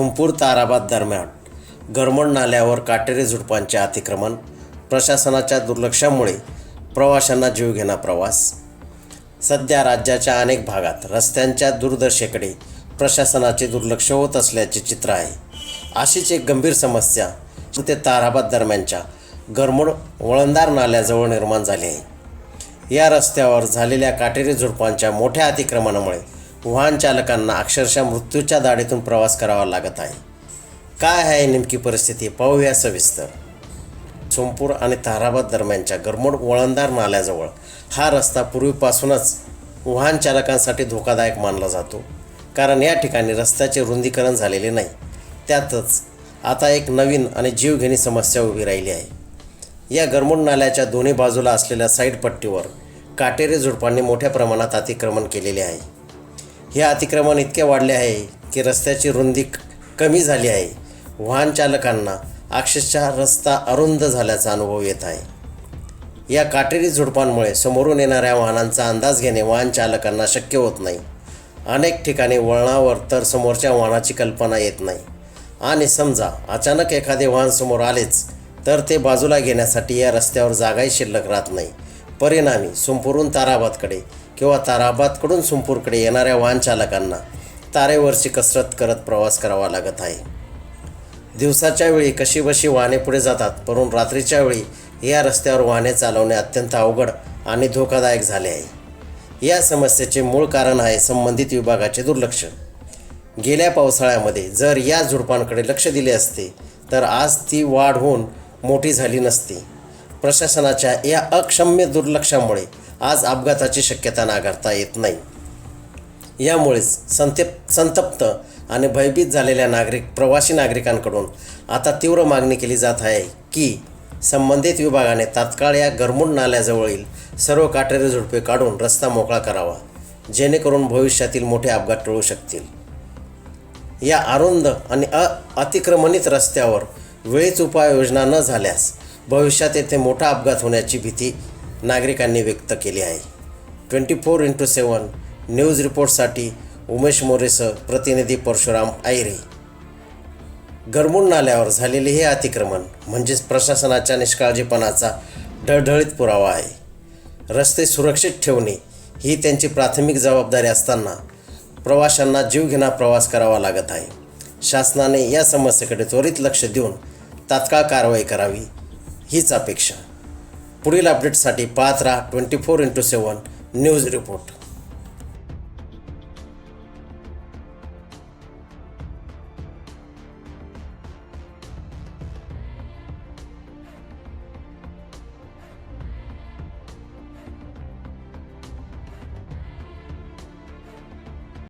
कुंपूर ताराबाद दरम्यान गरमण नाल्यावर काटेरी झुडपांचे अतिक्रमण प्रशासनाच्या दुर्लक्षामुळे प्रवाशांना जीवघेणा प्रवास. सध्या राज्याच्या अनेक भागात रस्त्यांच्या दुर्दशेकडे प्रशासनाचे दुर्लक्ष होत असल्याचे चित्र आहे. अशीच एक गंभीर समस्या ते ताराबाद दरम्यानच्या गरमड वळणदार नाल्याजवळ निर्माण झाली आहे. या रस्त्यावर झालेल्या काटेरी झुडपांच्या मोठ्या अतिक्रमणामुळे वाहन चालकांना अक्षरशः मृत्यूच्या दाढीतून प्रवास करावा लागत आहे. काय आहे नेमकी परिस्थिती? पाहूया सविस्तर सोमपूर आणि ताराबाद दरम्यानच्या गरमोड वळणदार नाल्याजवळ हा रस्ता पूर्वीपासूनच वाहन चालकांसाठी धोकादायक मानला जातो. कारण या ठिकाणी रस्त्याचे रुंदीकरण झालेले नाही. त्यातच आता एक नवीन आणि जीवघेणी समस्या उभी राहिली आहे. या गरमोड नाल्याच्या दोन्ही बाजूला असलेल्या साईड पट्टीवर काटेरी झुडपांनी मोठ्या प्रमाणात अतिक्रमण केलेले आहे. हे अतिक्रमण इतके वाढले आहे की रस्त्याची रुंदी कमी झाली आहे. वाहन चालकांना अक्षरशः रस्ता अरुंद झाल्याचा अनुभव येत आहे. या काटेरी झुडपांमुळे समोरून येणाऱ्या वाहनांचा अंदाज घेणे वाहन चालकांना शक्य होत नाही. अनेक ठिकाणी वळणावर तर समोरच्या वाहनाची कल्पना येत नाही. आणि समजा अचानक एखादे वाहन समोर आलेच तर ते बाजूला घेण्यासाठी या रस्त्यावर जागाही शिल्लक राहत नाही. परिणामी सोमपूरहून ताराबादकडे किंवा ताराबादकडून संपूरकडे येणाऱ्या वाहनचालकांना तारेवरची कसरत करत प्रवास करावा लागत आहे. दिवसाच्या वेळी कशी बशी वाहने पुढे जातात परंतु रात्रीच्या वेळी या रस्त्यावर वाहने चालवणे अत्यंत अवघड आणि धोकादायक झाले आहे. या समस्येचे मूळ कारण आहे संबंधित विभागाचे दुर्लक्ष. गेल्या पावसाळ्यामध्ये जर या झुडपांकडे लक्ष दिले असते तर आज ती वाढ होऊन मोठी झाली नसती. प्रशासनाच्या या अक्षम्य दुर्लक्षामुळे आज अपघाताची शक्यता नाकारता येत नाही. यामुळेच संतप संतप्त आणि भयभीत झालेल्या नागरिक प्रवासी नागरिकांकडून आता तीव्र मागणी केली जात आहे की संबंधित विभागाने तात्काळ या गरमुंड नाल्याजवळील सर्व काटेरी झुडपे काढून रस्ता मोकळा करावा जेणेकरून भविष्यातील मोठे अपघात टळू शकतील. या अरुंद आणि अ अतिक्रमणित रस्त्यावर वेळीच उपाययोजना न झाल्यास भविष्यात येथे मोठा अपघात होण्याची भीती नागरिकांनी व्यक्त केली आहे. Twenty four into seven news रिपोर्टसाठी Umesh मोरेसह प्रतिनिधी परशुराम आयरे गरमुंड नाल्यावर झालेले हे अतिक्रमण म्हणजेच प्रशासनाच्या निष्काळजीपणाचा ढळढळीत पुरावा आहे. रस्ते सुरक्षित ठेवणे ही त्यांची प्राथमिक जबाबदारी असताना प्रवाशांना जीवघेणा प्रवास करावा लागत आहे. शासनाने या समस्येकडे त्वरित लक्ष देऊन तात्काळ कारवाई करावी हीच अपेक्षा. पुढील अपडेटसाठी पाहत राहा twenty four into seven news report